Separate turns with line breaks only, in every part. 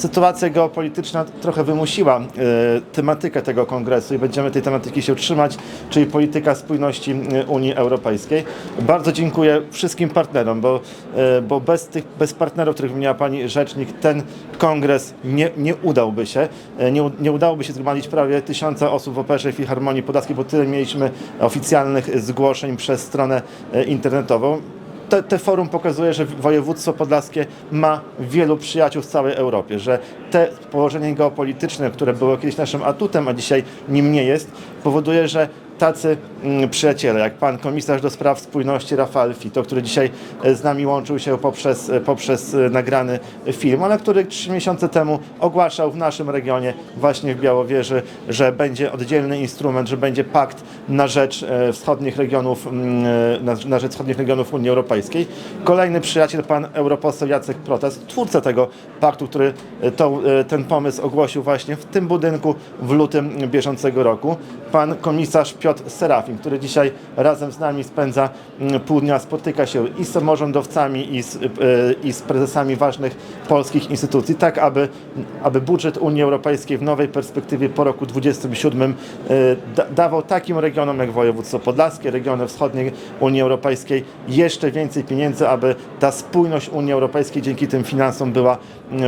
sytuacja geopolityczna trochę wymusiła e, tematykę tego kongresu i będziemy tej tematyki się trzymać, czyli polityka spójności e, Unii Europejskiej. Bardzo dziękuję wszystkim partnerom, bo, e, bo bez tych bez partnerów, których wymieniła Pani Rzecznik, ten kongres nie, nie udałby się. Nie, nie udałoby się zgromadzić prawie tysiąca osób w Operze Filharmonii Podlaskiej, bo tyle mieliśmy oficjalnych zgłoszeń przez stronę internetową te, te forum pokazuje, że województwo podlaskie ma wielu przyjaciół w całej Europie, że te położenie geopolityczne, które było kiedyś naszym atutem, a dzisiaj nim nie jest, powoduje, że tacy przyjaciele, jak pan komisarz do spraw spójności Rafael Fito, który dzisiaj e, z nami łączył się poprzez, e, poprzez e, nagrany film, ale który trzy miesiące temu ogłaszał w naszym regionie, właśnie w Białowieży, że będzie oddzielny instrument, że będzie pakt na rzecz wschodnich regionów, mm, na, rzecz wschodnich regionów Unii Europejskiej. Kolejny przyjaciel, pan europoseł Jacek Protas, twórca tego paktu, który to, ten pomysł ogłosił właśnie w tym budynku w lutym bieżącego roku. Pan komisarz Piotr Serafin, który dzisiaj razem z nami spędza mm, pół dnia, spotyka się i z samorządowcami, i z, e, i z prezesami ważnych polskich instytucji, tak aby, aby budżet Unii Europejskiej w nowej perspektywie po roku 2027 da, dawał takim regionom jak województwo podlaskie, regiony wschodniej Unii Europejskiej jeszcze więcej pieniędzy, aby ta spójność Unii Europejskiej dzięki tym finansom była,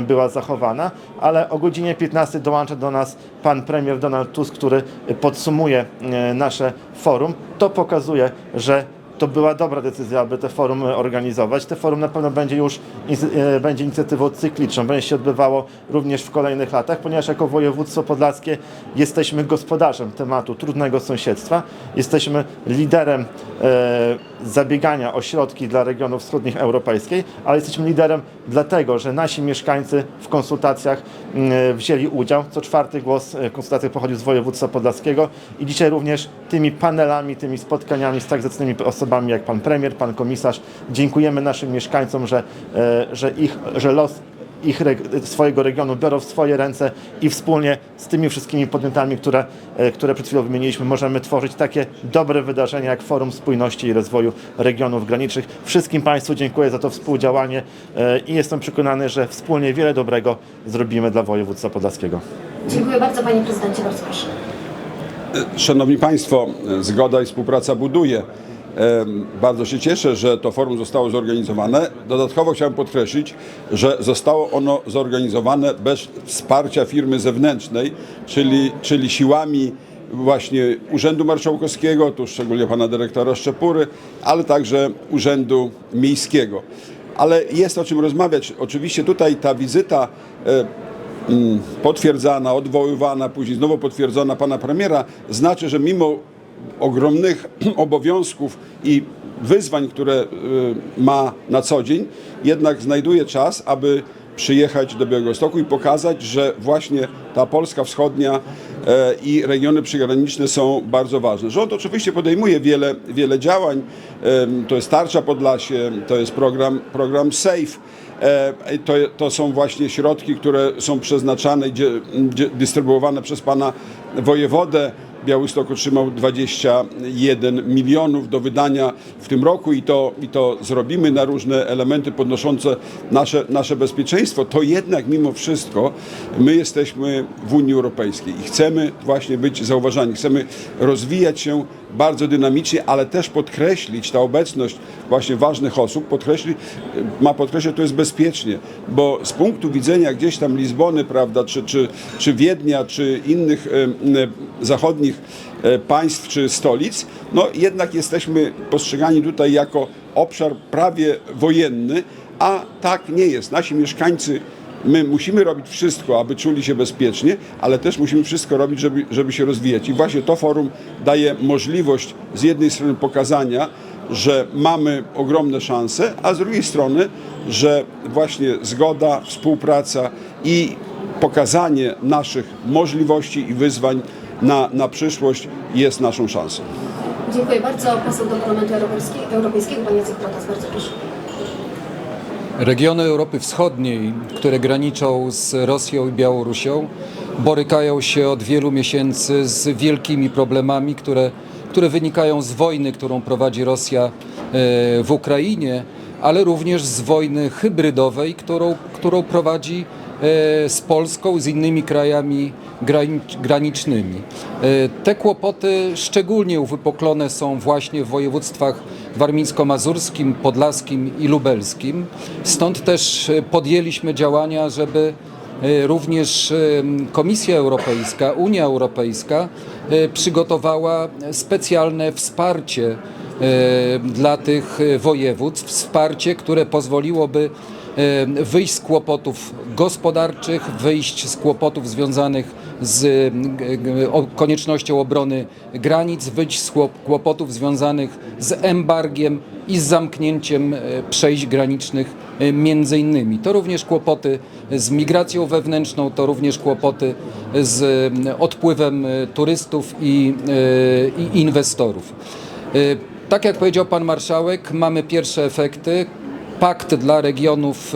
była zachowana. Ale o godzinie 15 dołącza do nas pan premier Donald Tusk, który podsumuje e, nasze forum. To pokazuje, że to była dobra decyzja, aby te forum e, organizować. Te forum na pewno będzie już e, będzie inicjatywą cykliczną, będzie się odbywało również w kolejnych latach, ponieważ jako województwo podlaskie jesteśmy gospodarzem tematu trudnego sąsiedztwa, jesteśmy liderem e, zabiegania o środki dla regionów wschodnich europejskiej, ale jesteśmy liderem dlatego, że nasi mieszkańcy w konsultacjach mm, wzięli udział. Co czwarty głos e, w konsultacjach pochodził z województwa podlaskiego i dzisiaj również tymi panelami, tymi spotkaniami z tak zacnymi osobami jak pan premier, pan komisarz, dziękujemy naszym mieszkańcom, że, e, że, ich, że los ich swojego regionu biorą w swoje ręce i wspólnie z tymi wszystkimi podmiotami, które, e, które przed chwilą wymieniliśmy, możemy tworzyć takie dobre wydarzenia jak Forum Spójności i Rozwoju Regionów Granicznych. Wszystkim Państwu dziękuję za to współdziałanie e, i jestem przekonany, że wspólnie wiele dobrego zrobimy dla województwa podlaskiego.
Dziękuję bardzo Panie Prezydencie, bardzo proszę.
Szanowni Państwo, zgoda i współpraca buduje. Bardzo się cieszę, że to forum zostało zorganizowane. Dodatkowo chciałem podkreślić, że zostało ono zorganizowane bez wsparcia firmy zewnętrznej, czyli, czyli siłami właśnie Urzędu Marszałkowskiego, tu szczególnie pana dyrektora Szczepury, ale także Urzędu Miejskiego. Ale jest o czym rozmawiać. Oczywiście tutaj ta wizyta potwierdzana, odwoływana, później znowu potwierdzona pana premiera, znaczy, że mimo ogromnych obowiązków i wyzwań, które y, ma na co dzień, jednak znajduje czas, aby przyjechać do Białegostoku i pokazać, że właśnie ta Polska Wschodnia e, i regiony przygraniczne są bardzo ważne. Rząd oczywiście podejmuje wiele, wiele działań. To jest Tarcza Podlasie, to jest program, program SAFE. E, To, to są właśnie środki, które są przeznaczane i dystrybuowane przez pana wojewodę. Białystok otrzymał 21 milionów do wydania w tym roku i to, i to zrobimy na różne elementy podnoszące nasze, nasze bezpieczeństwo. To jednak mimo wszystko my jesteśmy w Unii Europejskiej i chcemy właśnie być zauważani. Chcemy rozwijać się bardzo dynamicznie, ale też podkreślić ta obecność właśnie ważnych osób, podkreślić, ma podkreślić, to jest bezpiecznie, bo z punktu widzenia gdzieś tam Lizbony, prawda, czy, czy, czy Wiednia, czy innych zachodnich e, państw czy stolic, no jednak jesteśmy postrzegani tutaj jako obszar prawie wojenny, a tak nie jest. Nasi mieszkańcy My musimy robić wszystko, aby czuli się bezpiecznie, ale też musimy wszystko robić, żeby, żeby się rozwijać. I właśnie to forum daje możliwość z jednej strony pokazania, że mamy ogromne szanse, a z drugiej strony, że właśnie zgoda, współpraca i pokazanie naszych możliwości i wyzwań na, na przyszłość jest naszą szansą.
Dziękuję bardzo. Poseł do Parlamentu Europejskiego, Europejskiego Pan Jacek Protas, bardzo proszę.
Regiony Europy Wschodniej, które graniczą z Rosją i Białorusią, borykają się od wielu miesięcy z wielkimi problemami, które, które wynikają z wojny, którą prowadzi Rosja e, w Ukrainie, ale również z wojny hybrydowej, którą, którą prowadzi z Polską, z innymi krajami grani- granicznymi. E, Te kłopoty szczególnie uwypuklone są właśnie w województwach warmińsko-mazurskim, podlaskim i lubelskim. Stąd też e, podjęliśmy działania, żeby e, również e, Komisja Europejska, Unia Europejska e, przygotowała specjalne wsparcie e, dla tych e, województw, wsparcie, które pozwoliłoby e, wyjść z kłopotów gospodarczych, wyjść z kłopotów związanych z o- koniecznością obrony granic, wyjść z kłopotów związanych z embargiem i z zamknięciem e, przejść granicznych między innymi. To również kłopoty z migracją wewnętrzną, to również kłopoty z odpływem turystów i, i inwestorów. Tak jak powiedział pan marszałek, mamy pierwsze efekty. Pakt dla regionów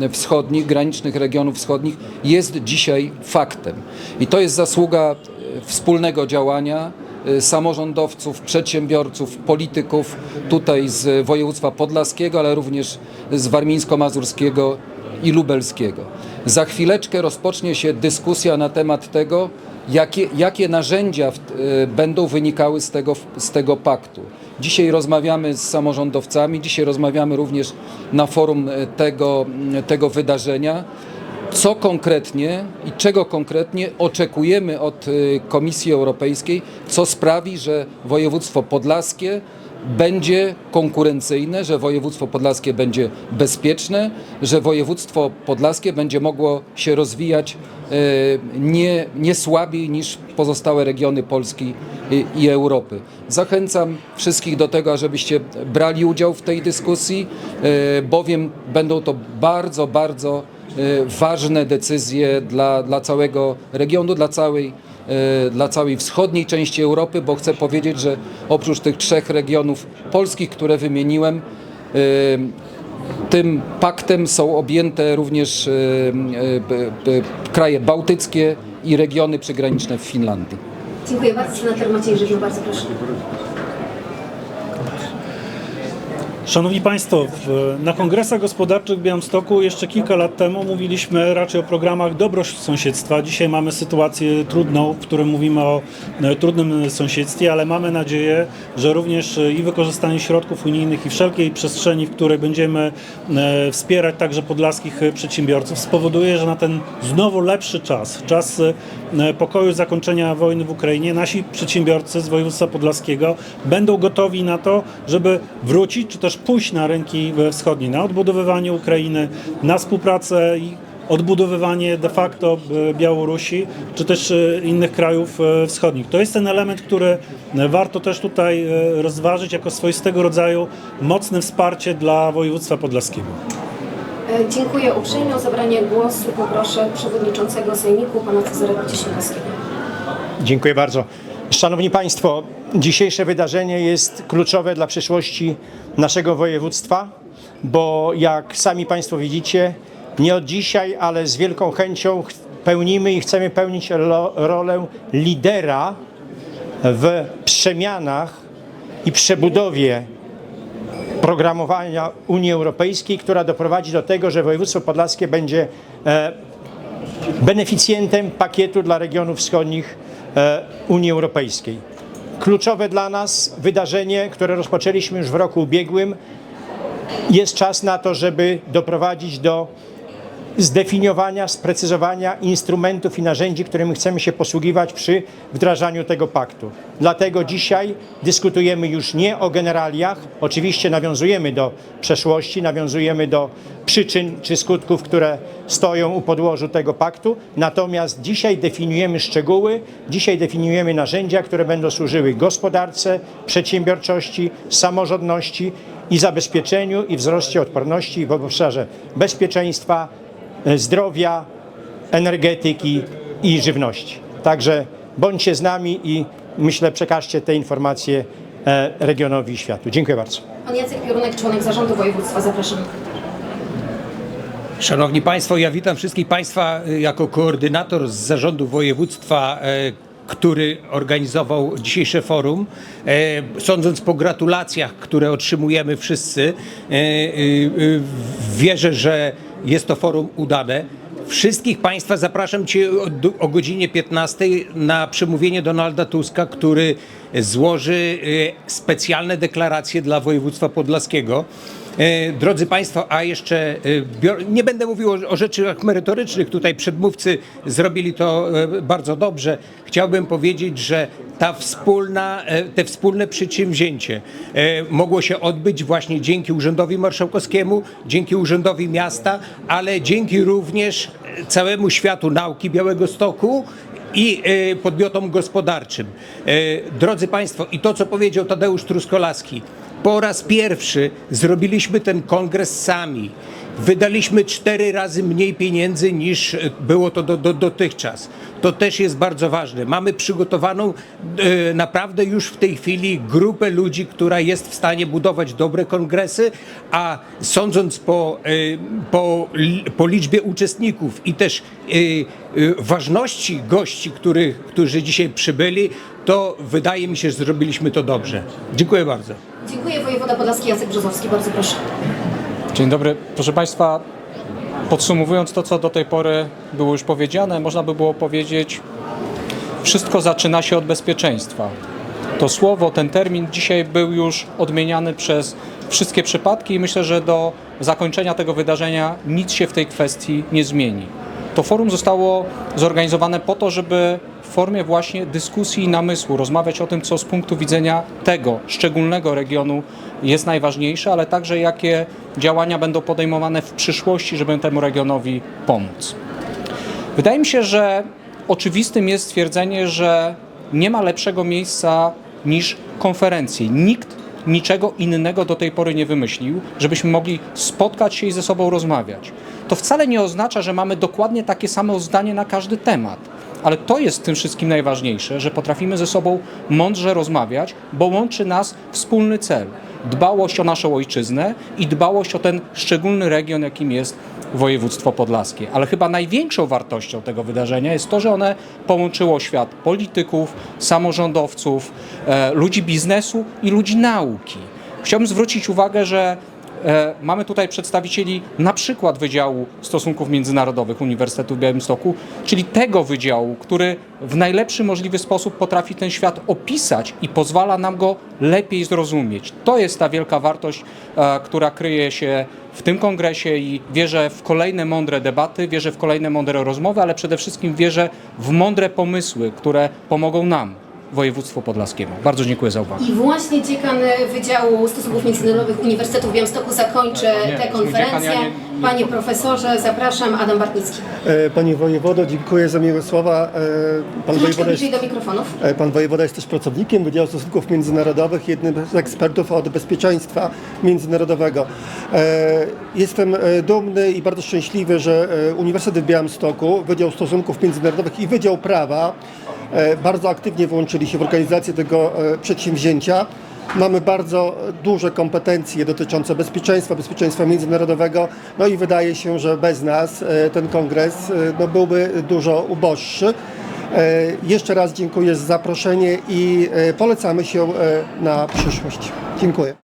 y, wschodnich, granicznych regionów wschodnich jest dzisiaj faktem. I to jest zasługa y, wspólnego działania y, samorządowców, przedsiębiorców, polityków tutaj z województwa podlaskiego, ale również z warmińsko-mazurskiego i lubelskiego. Za chwileczkę rozpocznie się dyskusja na temat tego, jakie, jakie narzędzia w, y, będą wynikały z tego, z tego paktu. Dzisiaj rozmawiamy z samorządowcami, dzisiaj rozmawiamy również na forum y, tego, tego wydarzenia. Co konkretnie i czego konkretnie oczekujemy od y, Komisji Europejskiej, co sprawi, że województwo podlaskie będzie konkurencyjne, że województwo podlaskie będzie bezpieczne, że województwo podlaskie będzie mogło się rozwijać e, nie, nie słabiej niż pozostałe regiony Polski i, i Europy. Zachęcam wszystkich do tego, ażebyście brali udział w tej dyskusji, e, bowiem będą to bardzo, bardzo e, ważne decyzje dla, dla całego regionu, dla całej dla całej wschodniej części Europy, bo chcę powiedzieć, że oprócz tych trzech regionów polskich, które wymieniłem, e, tym paktem są objęte również b- kraje bałtyckie i regiony przygraniczne w Finlandii.
Dziękuję bardzo. Senator Maciej Żywioł, bardzo proszę.
Szanowni Państwo, na kongresach gospodarczych w Białymstoku jeszcze kilka lat temu mówiliśmy raczej o programach dobrosąsiedztwa. Dzisiaj mamy sytuację trudną, w której mówimy o e, trudnym sąsiedztwie, ale mamy nadzieję, że również e, i wykorzystanie środków unijnych i wszelkiej przestrzeni, w której będziemy e, wspierać także podlaskich przedsiębiorców, spowoduje, że na ten znowu lepszy czas, czas pokoju, zakończenia wojny w Ukrainie, nasi przedsiębiorcy z województwa podlaskiego będą gotowi na to, żeby wrócić, czy też pójść na rynki wschodnie, na odbudowywanie Ukrainy, na współpracę i odbudowywanie de facto e, Białorusi, czy też e, innych krajów e, wschodnich. To jest ten element, który warto też tutaj rozważyć jako swoistego rodzaju mocne wsparcie dla województwa podlaskiego.
Dziękuję uprzejmie. O zabranie głosu poproszę przewodniczącego Sejmiku, pana Cezarego Cieślikowskiego.
Dziękuję bardzo. Szanowni Państwo, dzisiejsze wydarzenie jest kluczowe dla przyszłości naszego województwa, bo jak sami Państwo widzicie, nie od dzisiaj, ale z wielką chęcią ch- pełnimy i chcemy pełnić rolę lidera w przemianach i przebudowie programowania Unii Europejskiej, która doprowadzi do tego, że województwo podlaskie będzie e, beneficjentem pakietu dla regionów wschodnich Unii Europejskiej. Kluczowe dla nas wydarzenie, które rozpoczęliśmy już w roku ubiegłym, jest czas na to, żeby doprowadzić do zdefiniowania, sprecyzowania instrumentów i narzędzi, którymi chcemy się posługiwać przy wdrażaniu tego paktu. Dlatego dzisiaj dyskutujemy już nie o generaliach, oczywiście nawiązujemy do przeszłości, nawiązujemy do przyczyn czy skutków, które stoją u podłożu tego paktu, natomiast dzisiaj definiujemy szczegóły, dzisiaj definiujemy narzędzia, które będą służyły gospodarce, przedsiębiorczości, samorządności i zabezpieczeniu i wzroście odporności w obszarze bezpieczeństwa, zdrowia, energetyki i żywności. Także bądźcie z nami i myślę przekażcie te informacje e, regionowi i światu. Dziękuję bardzo.
Pan Jacek Piorunek, członek zarządu województwa. Zapraszam.
Szanowni Państwo, ja witam wszystkich Państwa y, jako koordynator z zarządu województwa, e, który organizował dzisiejsze forum. E, Sądząc po gratulacjach, które otrzymujemy wszyscy, e, wierzę, że jest to forum udane. Wszystkich Państwa zapraszam Cię o, godzinie 15 na przemówienie Donalda Tuska, który złoży e, specjalne deklaracje dla województwa podlaskiego. E, Drodzy Państwo, a jeszcze e, nie będę mówił o, rzeczach merytorycznych, tutaj przedmówcy zrobili to e, bardzo dobrze. Chciałbym powiedzieć, że ta wspólna, te wspólne przedsięwzięcie mogło się odbyć właśnie dzięki Urzędowi Marszałkowskiemu, dzięki Urzędowi Miasta, ale dzięki również całemu światu nauki Białego Stoku i e, podmiotom gospodarczym. E, Drodzy Państwo, i to co powiedział Tadeusz Truskolaski, po raz pierwszy zrobiliśmy ten kongres sami. Wydaliśmy cztery razy mniej pieniędzy niż było to do, do, dotychczas. To też jest bardzo ważne. Mamy przygotowaną e, naprawdę już w tej chwili grupę ludzi, która jest w stanie budować dobre kongresy, a sądząc po, e, po, po liczbie uczestników i też e, e, ważności gości, których, którzy dzisiaj przybyli, to wydaje mi się, że zrobiliśmy to dobrze. Dziękuję bardzo.
Dziękuję wojewoda podlaski Jacek Brzozowski, bardzo proszę.
Dzień dobry. Proszę Państwa, podsumowując to, co do tej pory było już powiedziane, można by było powiedzieć, wszystko zaczyna się od bezpieczeństwa. To słowo, ten termin dzisiaj był już odmieniany przez wszystkie przypadki i myślę, że do zakończenia tego wydarzenia nic się w tej kwestii nie zmieni. To forum zostało zorganizowane po to, żeby w formie właśnie dyskusji i namysłu rozmawiać o tym, co z punktu widzenia tego szczególnego regionu jest najważniejsze, ale także jakie działania będą podejmowane w przyszłości, żeby temu regionowi pomóc. Wydaje mi się, że oczywistym jest stwierdzenie, że nie ma lepszego miejsca niż konferencje. Nikt niczego innego do tej pory nie wymyślił, żebyśmy mogli spotkać się i ze sobą rozmawiać. To wcale nie oznacza, że mamy dokładnie takie samo zdanie na każdy temat. Ale to jest tym wszystkim najważniejsze, że potrafimy ze sobą mądrze rozmawiać, bo łączy nas wspólny cel dbałość o naszą ojczyznę i dbałość o ten szczególny region, jakim jest województwo podlaskie. Ale chyba największą wartością tego wydarzenia jest to, że one połączyło świat polityków, samorządowców, e, ludzi biznesu i ludzi nauki. Chciałbym zwrócić uwagę, że Mamy tutaj przedstawicieli na przykład Wydziału Stosunków Międzynarodowych Uniwersytetu w Białymstoku, czyli tego wydziału, który w najlepszy możliwy sposób potrafi ten świat opisać i pozwala nam go lepiej zrozumieć. To jest ta wielka wartość, e, która kryje się w tym kongresie i wierzę w kolejne mądre debaty, wierzę w kolejne mądre rozmowy, ale przede wszystkim wierzę w mądre pomysły, które pomogą nam, województwu podlaskiemu. Bardzo dziękuję za uwagę.
I właśnie dziekan Wydziału Stosunków Międzynarodowych Uniwersytetu w Białymstoku zakończy
Nie,
tę konferencję.
dziekan, ja nie- nie-
Panie profesorze, zapraszam, Adam Bartnicki.
E, Panie wojewodo, dziękuję za miłe słowa. E, Pan wojewoda, jest,
do mikrofonów.
e, pan wojewoda jest też pracownikiem Wydziału Stosunków Międzynarodowych, jednym z ekspertów od bezpieczeństwa międzynarodowego. Jestem dumny i bardzo szczęśliwy, że Uniwersytet w Białymstoku, Wydział Stosunków Międzynarodowych i Wydział Prawa bardzo aktywnie włączyli się w organizację tego e, przedsięwzięcia. Mamy bardzo duże kompetencje dotyczące bezpieczeństwa, bezpieczeństwa międzynarodowego, no i wydaje się, że bez nas e, ten kongres e, no, byłby dużo uboższy. E, Jeszcze raz dziękuję za zaproszenie i e, polecamy się e, na przyszłość. Dziękuję.